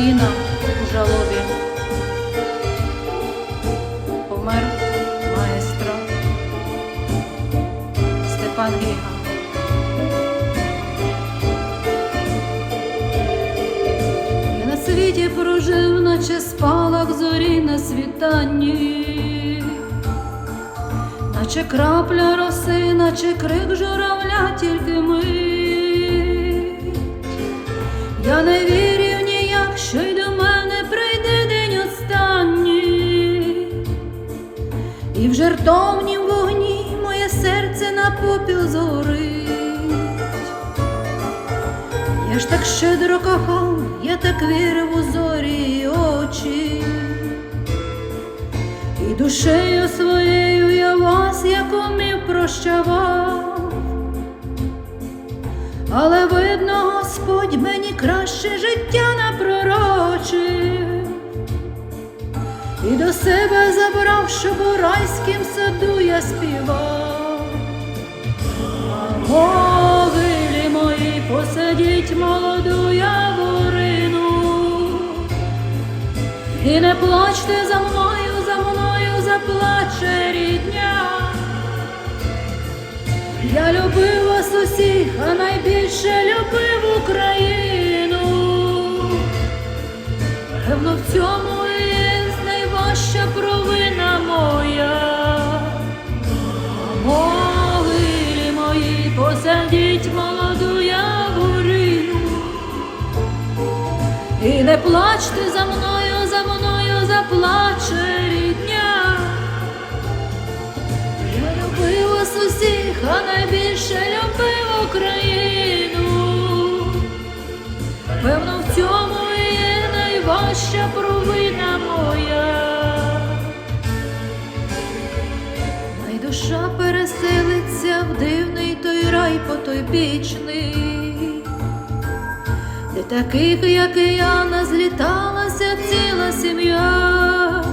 Україна у жалобі. Помер маестро Степан Гіга. Я на світі прожив, наче спалах зорі на світанні, наче крапля роси, наче крик журавля, тільки ми. Я не вірю. Попіл зорить. Я ж так щедро кохав, я так вірив у зорі й очі, і душею своєю я вас, як умів, прощавав, але видно, Господь мені краще життя напророчив, і до себе забрав, щоб у райськім саду я співав. Могилі моїй посадіть молоду яворину, і не плачте за мною, за мною заплаче рідня. Я любив вас усіх, а найбільше любив Україну. Певно, в цьому плачте за мною, за мною заплаче рідня. Я любив вас усіх, а найбільше любив Україну. Певно, в цьому і є найважча провина моя. Най душа переселиться в дивний той рай потойбічний, де таких, як і я, назліталася ціла сім'я.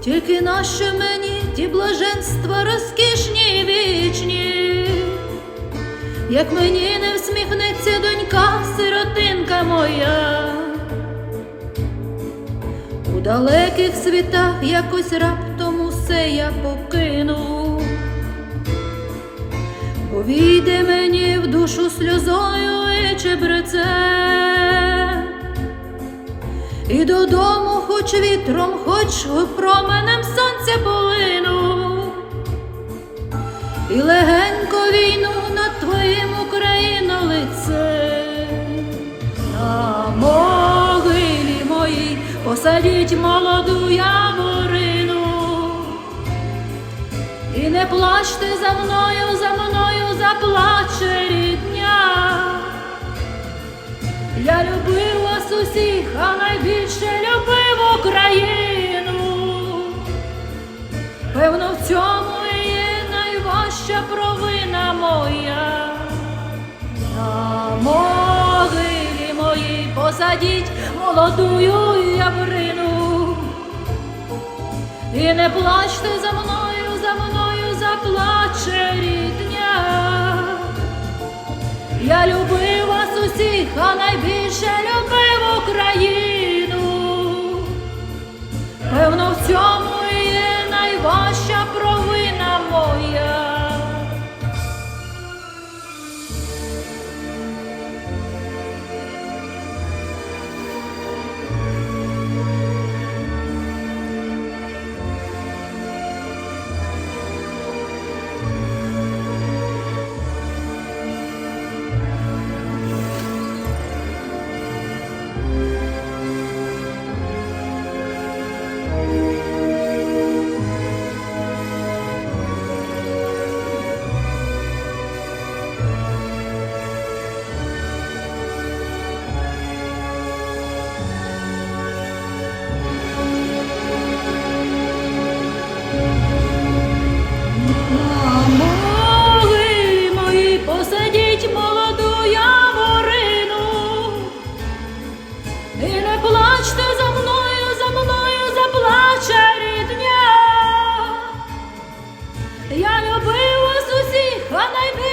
Тільки нащо мені ті блаженства розкішні і вічні, як мені не всміхнеться донька, сиротинка моя, у далеких світах якось раптом усе я покину, Увійде мені в душу сльозою і додому, хоч вітром, хоч променем сонця полину, і легенько війну над твоїм Україно лице, на могилі моїй посадіть молоду яворину, і не плачте за мною, за мною заплаче рідня. Я любив вас усіх, а найбільше любив Україну. Певно, в цьому і є найважча провина моя. На могилі моїй посадіть молодую яврину. І не плачте за мною, за мною заплаче рідня. Я любив вас усіх, а найбільше усіх, а